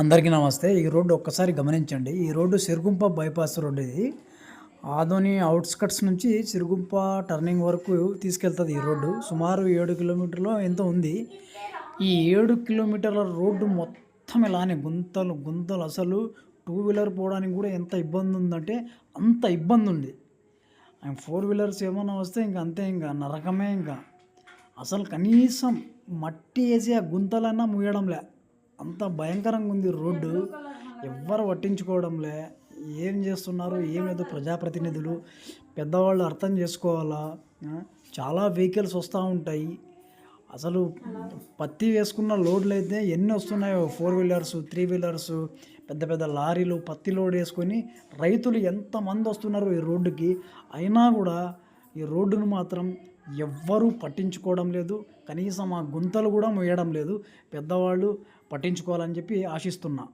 అందరికీ నమస్తే. ఈ రోడ్డు ఒక్కసారి గమనించండి. ఈ రోడ్డు సిరుగుంప బైపాస్ రోడ్డు ఇది. ఆదోని అవుట్స్కట్స్ నుంచి సిరుగుంప టర్నింగ్ వరకు తీసుకెళ్తుంది ఈ రోడ్డు. సుమారు ఏడు కిలోమీటర్లో ఎంతో ఉంది. ఈ ఏడు కిలోమీటర్ల రోడ్డు మొత్తం ఇలానే గుంతలు గుంతలు. అసలు టూ వీలర్ పోవడానికి కూడా ఎంత ఇబ్బంది ఉందంటే అంత ఇబ్బంది ఉంది. ఫోర్ వీలర్స్ ఏమైనా వస్తే ఇంకా అంతే ఇంకా నరకమే ఇంకా. అసలు కనీసం మట్టి వేసి ఆ గుంతలన్నా ముయ్యడంలే అంత భయంకరంగా ఉంది రోడ్డు. ఎవ్వరు పట్టించుకోవడంలే. ఏం చేస్తున్నారు? ఏం లేదు ప్రజాప్రతినిధులు. పెద్దవాళ్ళు అర్థం చేసుకోవాలా? చాలా వెహికల్స్ వస్తూ ఉంటాయి. అసలు పత్తి వేసుకున్న లోడ్లు అయితే ఎన్ని వస్తున్నాయో? ఫోర్ వీలర్స్ త్రీ వీలర్స్ పెద్ద పెద్ద లారీలు పత్తి లోడ్ వేసుకొని రైతులు ఎంతమంది వస్తున్నారు ఈ రోడ్డుకి? అయినా కూడా ఈ రోడ్డును మాత్రం ఎవ్వరూ పట్టించుకోవడం లేదు. కనీసం ఆ గుంతలు కూడా మోయడం లేదు. పెద్దవాళ్ళు పట్టించుకోవాలని చెప్పి ఆశిస్తున్నా.